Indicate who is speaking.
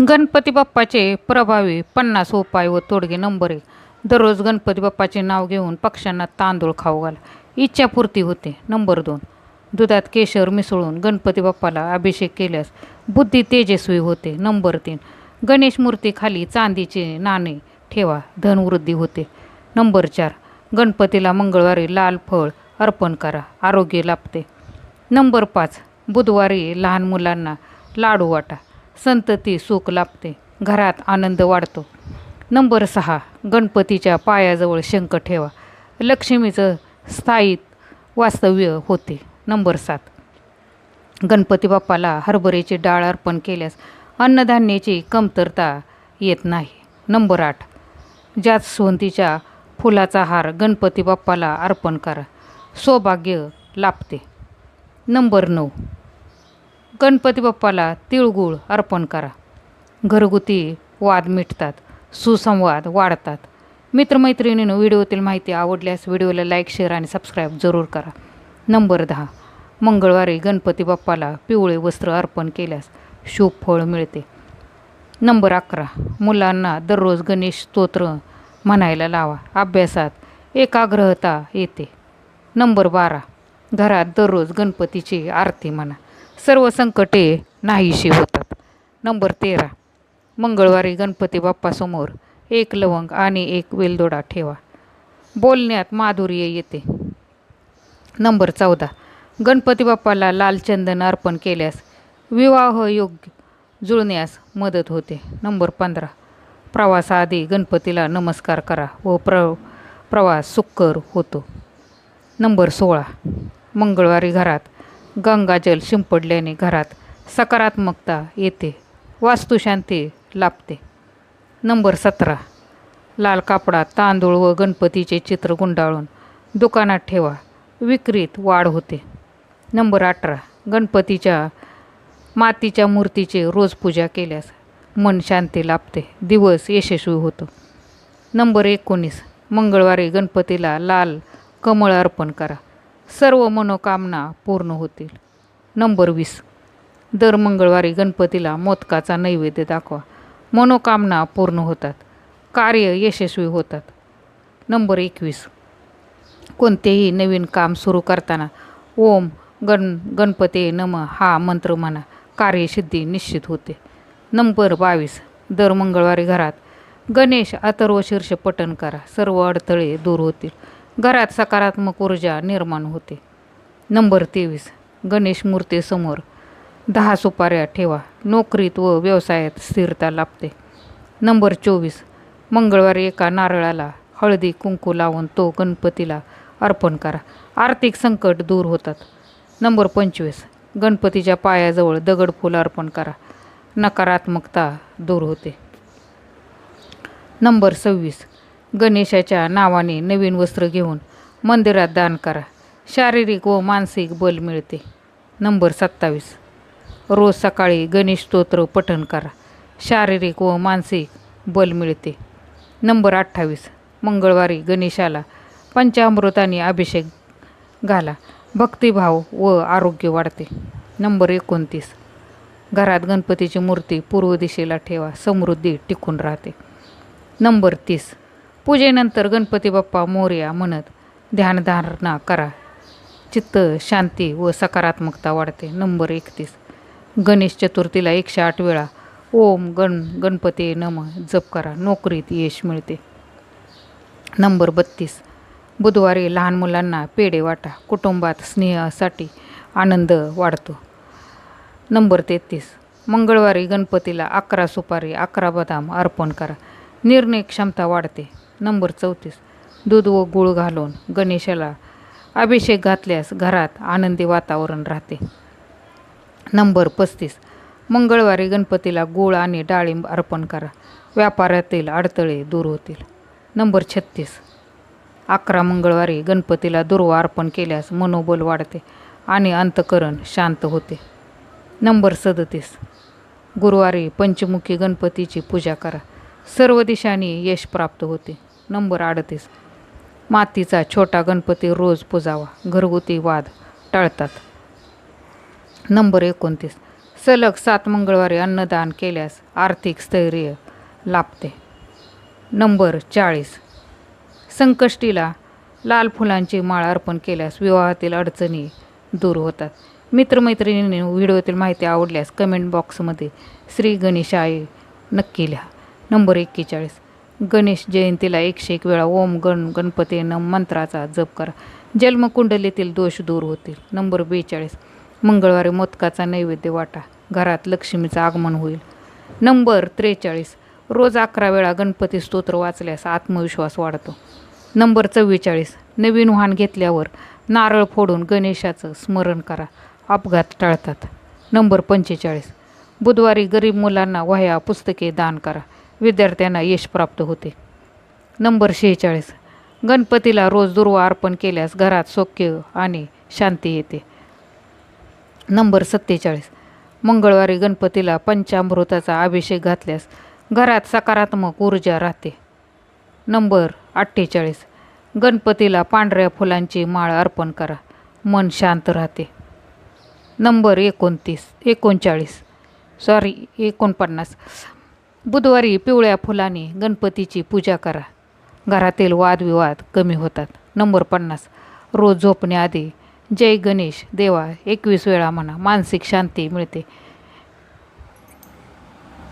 Speaker 1: गणपती बाप्पाचे प्रभावी पन्नास उपाय व तोडगे नंबर. एक दररोज गणपती बाप्पाचे नाव घेऊन पक्ष्यांना तांदूळ खाऊ घाला. इच्छापूर्ती होते. नंबर दोन. दुधात केशर मिसळून गणपती बाप्पाला अभिषेक केल्यास बुद्धी तेजस्वी होते. नंबर तीन. गणेश मूर्तीखाली चांदीचे नाणे ठेवा. धनवृद्धी होते. नंबर चार. गणपतीला मंगळवारी लाल फळ अर्पण करा. आरोग्य लाभते. नंबर पाच. बुधवारी लहान मुलांना लाडू वाटा. संतती सुख लाभते. घरात आनंद वाढतो. नंबर सहा गणपतीच्या पायाजवळ शंख ठेवा. लक्ष्मीचं स्थायिक वास्तव्य होते. नंबर सात गणपती बाप्पाला हरभऱ्याची डाळ अर्पण केल्यास अन्नधान्याची कमतरता येत नाही. नंबर आठ जास्वंतीच्या फुलाचा हार गणपती बाप्पाला अर्पण करा. सौभाग्य लाभते. नंबर नऊ गणपती बाप्पाला तिळगुळ अर्पण करा. घरगुती वाद मिटतात सुसंवाद वाढतात. मित्रमैत्रिणीनं व्हिडिओतील माहिती आवडल्यास व्हिडिओला लाईक शेअर आणि सबस्क्राईब जरूर करा. नंबर दहा. मंगळवारी गणपती बाप्पाला पिवळे वस्त्र अर्पण केल्यास शुभ फळ मिळते. नंबर अकरा. मुलांना दररोज गणेश स्तोत्र म्हणायला लावा. अभ्यासात एकाग्रता येते. नंबर बारा. घरात दररोज गणपतीची आरती म्हणा. सर्व संकटे नाहीशी होतात. नंबर तेरा. मंगळवारी गणपती बाप्पासमोर एक लवंग आणि एक वेलदोडा ठेवा. बोलण्यात माधुर्य येते. नंबर चौदा. गणपती बाप्पाला लाल चंदन अर्पण केल्यास विवाह योग्य जुळण्यास मदत होते. नंबर पंधरा. प्रवासाआधी गणपतीला नमस्कार करा व प्र प्रवास सुकर होतो. नंबर सोळा. मंगळवारी घरात गंगाजल शिंपडल्याने घरात सकारात्मकता येते. वास्तुशांती लाभते. नंबर सतरा. लाल कापडात तांदूळ व गणपतीचे चित्र गुंडाळून दुकानात ठेवा. विक्रीत वाढ होते. नंबर अठरा. गणपतीच्या मातीच्या मूर्तीचे रोज पूजा केल्यास मन शांती लाभते. दिवस यशस्वी होतो. नंबर एकोणीस. मंगळवारी गणपतीला लाल कमळ अर्पण करा. सर्व मनोकामना पूर्ण होतील. नंबर वीस. दर मंगळवारी गणपतीला मोदकाचा नैवेद्य दाखवा. मनोकामना पूर्ण होतात. कार्य यशस्वी होतात. नंबर एकवीस. कोणतेही नवीन काम सुरू करताना ओम गण गणपते नम हा मंत्र म्हणा. कार्यसिद्धी निश्चित होते. नंबर बावीस. दर मंगळवारी घरात गणेश अथर्व शीर्ष पठण करा. सर्व अडथळे दूर होतील. घरात सकारात्मक ऊर्जा निर्माण होते. नंबर तेवीस. गणेश मूर्तीसमोर दहा सुपाऱ्या ठेवा. नोकरीत व व्यवसायात स्थिरता लाभते. नंबर चोवीस. मंगळवारी एका नारळाला हळदी कुंकू लावून तो गणपतीला अर्पण करा. आर्थिक संकट दूर होतात. नंबर पंचवीस. गणपतीच्या पायाजवळ दगडफूल अर्पण करा. नकारात्मकता दूर होते. नंबर सव्वीस. गणेशाच्या नावाने नवीन वस्त्र घेऊन मंदिरात दान करा. शारीरिक व मानसिक बल मिळते. नंबर सत्तावीस. रोज सकाळी गणेश स्तोत्र पठण करा. शारीरिक व मानसिक बल मिळते. नंबर अठ्ठावीस. मंगळवारी गणेशाला पंचामृताने अभिषेक घाला. भक्तिभाव व आरोग्य वाढते. नंबर एकोणतीस. घरात गणपतीची मूर्ती पूर्व दिशेला ठेवा. समृद्धी टिकून राहते. नंबर तीस. पूजेनंतर गणपती बाप्पा मोर्या म्हणत ध्यानधारणा करा. चित्त शांती व सकारात्मकता वाढते. नंबर एकतीस. गणेश चतुर्थीला एकशे आठ वेळा ओम गण गणपती नम जप करा. नोकरीत यश मिळते. नंबर बत्तीस. बुधवारी लहान मुलांना पेढे वाटा. कुटुंबात स्नेहासाठी आनंद वाढतो. नंबर तेहतीस. मंगळवारी गणपतीला अकरा सुपारी अकरा बदाम अर्पण करा. निर्णय क्षमता वाढते. नंबर चौतीस. दूध व गूळ घालून गणेशाला अभिषेक घातल्यास घरात आनंदी वातावरण राहते. नंबर पस्तीस. मंगळवारी गणपतीला गूळ आणि डाळिंब अर्पण करा. व्यापारातील अडथळे दूर होतील. नंबर छत्तीस. अकरा मंगळवारी गणपतीला दुर्वा अर्पण केल्यास मनोबल वाढते आणि अंतकरण शांत होते. नंबर सदतीस. गुरुवारी पंचमुखी गणपतीची पूजा करा. सर्व दिशांनी यश प्राप्त होते. नंबर अडतीस मातीचा छोटा गणपती रोज पुजावा घरगुती वाद टळतात. नंबर एकोणतीस. सलग सात मंगळवारी अन्नदान केल्यास आर्थिक स्थैर्य लाभते. नंबर चाळीस. संकष्टीला लाल फुलांची माळ अर्पण केल्यास विवाहातील अडचणी दूर होतात. मित्रमैत्रिणींनी व्हिडिओतील माहिती आवडल्यास कमेंट बॉक्समध्ये श्री गणेशाय नक्की लिहा. नंबर एक्केचाळीस. गणेश जयंतीला एकशे एक वेळा ओम गण गणपती नम मंत्राचा जप करा. जन्मकुंडलीतील दोष दूर होतील. नंबर बेचाळीस. मंगळवारी मोदकाचा नैवेद्य वाटा. घरात लक्ष्मीचं आगमन होईल. नंबर त्रेचाळीस. रोज अकरा वेळा गणपती स्तोत्र वाचल्यास आत्मविश्वास वाढतो. नंबर चव्वेचाळीस. नवीन वाहन घेतल्यावर नारळ फोडून गणेशाचं स्मरण करा. अपघात टाळतात. नंबर पंचेचाळीस. बुधवारी गरीब मुलांना वह्या पुस्तके दान करा. विद्यार्थ्यांना यश प्राप्त होते. नंबर शेहेचाळीस. गणपतीला रोज दुर्वा अर्पण केल्यास घरात सौख्य आणि शांती येते. नंबर सत्तेचाळीस. मंगळवारी गणपतीला पंचामृताचा अभिषेक घातल्यास घरात सकारात्मक ऊर्जा राहते. नंबर अठ्ठेचाळीस. गणपतीला पांढऱ्या फुलांची माळ अर्पण करा. मन शांत राहते. नंबर एकोणतीस. एकोणचाळीस. सॉरी एकोणपन्नास. बुधवारी पिवळ्या फुलाने गणपतीची पूजा करा. घरातील वादविवाद कमी होतात. नंबर पन्नास. रोज झोपण्याआधी जय गणेश देवा एकवीस वेळा म्हणा मानसिक शांती मिळते.